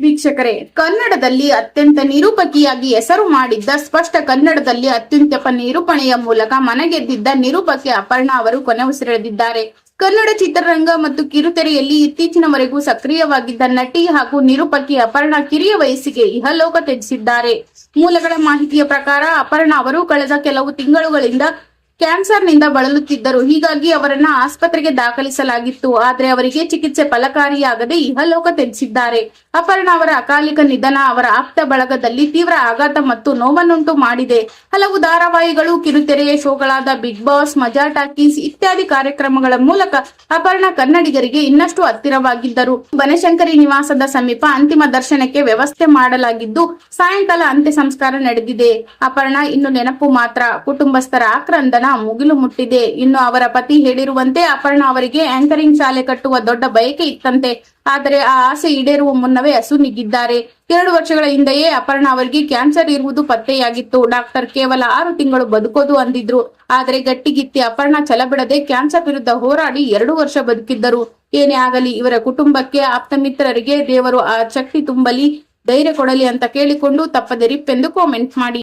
ವೀಕ್ಷಕರೇ, ಕನ್ನಡದಲ್ಲಿ ಅತ್ಯಂತ ನಿರೂಪಕಿಯಾಗಿ ಹೆಸರು ಮಾಡಿದ್ದ ಸ್ಪಷ್ಟ ಕನ್ನಡದಲ್ಲಿ ಅತ್ಯುತ್ತಮ ನಿರೂಪಣೆಯ ಮೂಲಕ ಮನಗೆದ್ದಿದ್ದ ನಿರೂಪಕಿ ಅಪರ್ಣಾ ಅವರು ಕೊನೆ ಉಸಿರೆಳೆದಿದ್ದಾರೆ ಕನ್ನಡ ಚಿತ್ರರಂಗ ಮತ್ತು ಕಿರುತೆರೆಯಲ್ಲಿ ಇತ್ತೀಚಿನವರೆಗೂ ಸಕ್ರಿಯವಾಗಿದ್ದ ನಟಿ ಹಾಗೂ ನಿರೂಪಕಿ ಅಪರ್ಣಾ ಕಿರಿಯ ವಯಸ್ಸಿಗೆ ಇಹಲೋಕ ತ್ಯಜಿಸಿದ್ದಾರೆ. ಮೂಲಗಳ ಮಾಹಿತಿಯ ಪ್ರಕಾರ, ಅಪರ್ಣಾ ಅವರು ಕಳೆದ ಕೆಲವು ತಿಂಗಳುಗಳಿಂದ ಕ್ಯಾನ್ಸರ್ನಿಂದ ಬಳಲುತ್ತಿದ್ದರು. ಹೀಗಾಗಿ ಅವರನ್ನ ಆಸ್ಪತ್ರೆಗೆ ದಾಖಲಿಸಲಾಗಿತ್ತು. ಆದರೆ ಅವರಿಗೆ ಚಿಕಿತ್ಸೆ ಫಲಕಾರಿಯಾಗದೆ ಇಹಲೋಕ ತ್ಯಜಿಸಿದ್ದಾರೆ. ಅಪರ್ಣ ಅವರ ಅಕಾಲಿಕ ನಿಧನ ಅವರ ಆಪ್ತ ಬಳಗದಲ್ಲಿ ತೀವ್ರ ಆಘಾತ ಮತ್ತು ನೋವನ್ನುಂಟು ಮಾಡಿದೆ. ಹಲವು ಧಾರಾವಾಹಿಗಳು, ಕಿರುತೆರೆಯ ಶೋಗಳಾದ ಬಿಗ್ ಬಾಸ್, ಮಜಾ ಟಾಕೀಸ್ ಇತ್ಯಾದಿ ಕಾರ್ಯಕ್ರಮಗಳ ಮೂಲಕ ಅಪರ್ಣ ಕನ್ನಡಿಗರಿಗೆ ಇನ್ನಷ್ಟು ಹತ್ತಿರವಾಗಿದ್ದರು. ಬನಶಂಕರಿ ನಿವಾಸದ ಸಮೀಪ ಅಂತಿಮ ದರ್ಶನಕ್ಕೆ ವ್ಯವಸ್ಥೆ ಮಾಡಲಾಗಿದ್ದು, ಸಾಯಂಕಾಲ ಅಂತ್ಯ ಸಂಸ್ಕಾರ ನಡೆದಿದೆ. ಅಪರ್ಣ ಇನ್ನು ನೆನಪು ಮಾತ್ರ. ಕುಟುಂಬಸ್ಥರ ಆಕ್ರಂದನ ಮುಗಿಲು ಮುಟ್ಟಿದೆ. ಇನ್ನು ಅವರ ಪತಿ ಹೇಳಿರುವಂತೆ ಅಪರ್ಣ ಅವರಿಗೆ ಆಂಕರಿಂಗ್ ಶಾಲೆ ಕಟ್ಟುವ ದೊಡ್ಡ ಬಯಕೆ ಇತ್ತಂತೆ. ಆದರೆ ಆ ಆಸೆ ಈಡೇರುವ ಮುನ್ನವೇ ಅಸುನೀಗಿದ್ದಾರೆ ಎರಡು ವರ್ಷಗಳ ಹಿಂದೆಯೇ ಅಪರ್ಣ ಅವರಿಗೆ ಕ್ಯಾನ್ಸರ್ ಇರುವುದು ಪತ್ತೆಯಾಗಿತ್ತು. ಡಾಕ್ಟರ್ ಕೇವಲ ಆರು ತಿಂಗಳು ಬದುಕೋದು ಅಂದಿದ್ರು. ಆದರೆ ಗಟ್ಟಿಗಿತ್ತಿ ಅಪರ್ಣ ಛಲಬಿಡದೆ ಕ್ಯಾನ್ಸರ್ ವಿರುದ್ಧ ಹೋರಾಡಿ ಎರಡು ವರ್ಷ ಬದುಕಿದ್ದರು. ಏನೇ ಆಗಲಿ, ಇವರ ಕುಟುಂಬಕ್ಕೆ ಆಪ್ತ ಮಿತ್ರರಿಗೆ ದೇವರು ಆ ಶಕ್ತಿ ತುಂಬಲಿ, ಧೈರ್ಯ ಕೊಡಲಿ ಅಂತ ಕೇಳಿಕೊಂಡು ತಪ್ಪದೆ ರಿಪ್ಪೆಂದು ಕಾಮೆಂಟ್ ಮಾಡಿ.